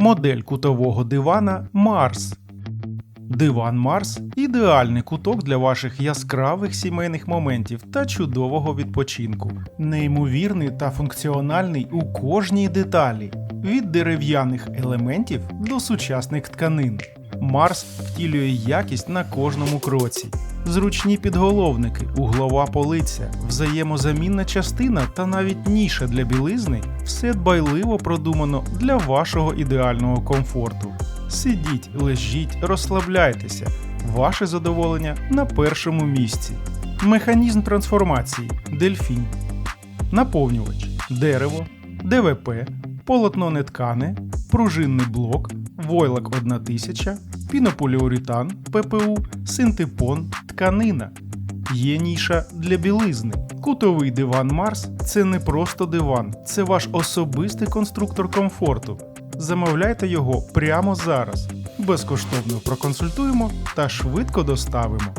Модель кутового дивана Марс. Диван Марс ідеальний куток для ваших яскравих сімейних моментів та чудового відпочинку. Неймовірний та функціональний у кожній деталі, від дерев'яних елементів до сучасних тканин. Марс втілює якість на кожному кроці. Зручні підголовники, углова полиця, взаємозамінна частина та навіть ніша для білизни все дбайливо продумано для вашого ідеального комфорту. Сидіть, лежіть, розслабляйтеся. Ваше задоволення на першому місці. Механізм трансформації Дельфін. Наповнювач дерево, ДВП, полотно неткане, пружинний блок, войлок 1000, пінополіуретан, ППУ, синтепон, тканина. Є ніша для білизни. Кутовий диван Марс це не просто диван, це ваш особистий конструктор комфорту. Замовляйте його прямо зараз. Безкоштовно проконсультуємо та швидко доставимо.